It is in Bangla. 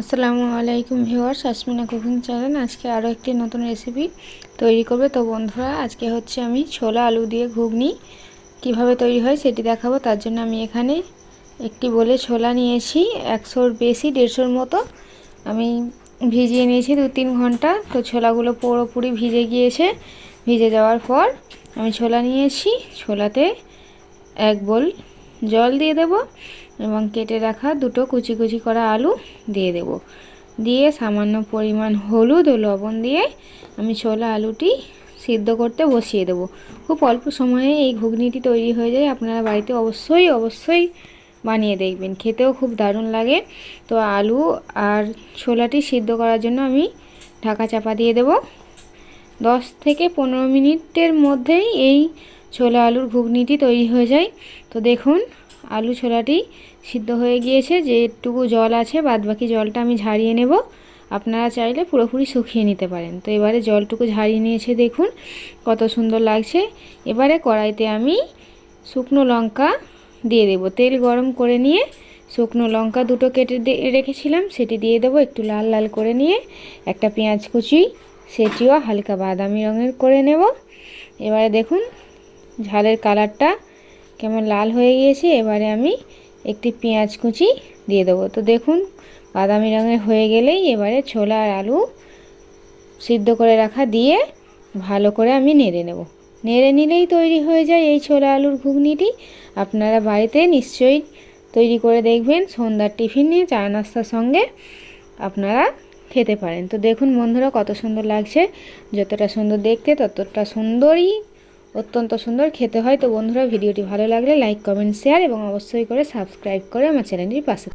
আসসালামু আলাইকুম ভিউয়ার্স আসমিনা কুকিং চ্যানেল। আজকে আরও একটি নতুন রেসিপি তৈরি করবে। তো বন্ধুরা, আজকে হচ্ছে আমি ছোলা আলু দিয়ে ঘুগনি। কীভাবে তৈরি হয় সেটি দেখাবো। তার জন্য আমি এখানে একটি বলে ছোলা নিয়েছি, একশোর বেশি, দেড়শোর মতো। আমি ভিজিয়ে নিয়েছি দু তিন ঘণ্টা। তো ছোলাগুলো পুরোপুরি ভিজে গিয়েছে। ভিজে যাওয়ার পর আমি ছোলা নিয়েছি। ছোলাতে এক বোল জল দিয়ে দেব এবং কেটে রাখা দুটো কুচি কুচি করা আলু দিয়ে দেব। দিয়ে সামান্য পরিমাণ হলুদ ও লবণ দিয়ে আমি ছোলা আলুটি সিদ্ধ করতে বসিয়ে দেব। খুব অল্প সময়ে এই ঘুগনিটি তৈরি হয়ে যায়। আপনারা বাড়িতে অবশ্যই অবশ্যই বানিয়ে দেখবেন। খেতেও খুব দারুণ লাগে। তো আলু আর ছোলাটি সিদ্ধ করার জন্য আমি ঢাকা চাপা দিয়ে দেব। দশ থেকে পনেরো মিনিটের মধ্যেই এই ছোলা আলুর ঘুগনিটি তৈরি হয়ে যায়। তো দেখুন, আলু ছোলাটি সিদ্ধ হয়ে গিয়েছে। যেটুকু জল আছে, বাদবাকি জলটা আমি ঝারিয়ে নেব। আপনারা চাইলে পুরোপুরি শুকিয়ে নিতে পারেন। তো এবারে জলটুকু ঝারিয়ে নিয়েছে, দেখুন কত সুন্দর লাগছে। এবারে কড়াইতে আমি শুকনো লঙ্কা দিয়ে দেব। তেল গরম করে নিয়ে শুকনো লঙ্কা দুটো কেটে রেখেছিলাম, সেটি দিয়ে দেবো একটু লাল লাল করে নিয়ে। একটা পেঁয়াজ কুচি, সেটিও হালকা বাদামি রঙের করে নেব। এবারে দেখুন ঝালের কালারটা কেমন লাল হয়ে গিয়েছে, এবারে আমি একটি পেঁয়াজ কুচি দিয়ে দেবো। তো দেখুন, বাদামি রঙের হয়ে গেলেই এবারে ছোলা আর আলু সিদ্ধ করে রাখা দিয়ে ভালো করে আমি নেড়ে নেব। নেড়ে নিলেই তৈরি হয়ে যায় এই ছোলা আলুর ঘুগনিটি। আপনারা বাড়িতে নিশ্চয়ই তৈরি করে দেখবেন, সন্ধ্যার টিফিনে চা নাস্তার সঙ্গে আপনারা খেতে পারেন। তো দেখুন বন্ধুরা, কত সুন্দর লাগছে, যতটা সুন্দর দেখতে ততটা সুন্দরই অত্যন্ত সুন্দর, খেতে হয়। তো বন্ধুরা, ভিডিওটি ভালো লাগলে লাইক কমেন্ট শেয়ার এবং অবশ্যই করে সাবস্ক্রাইব করে আমার চ্যানেলটির পাশে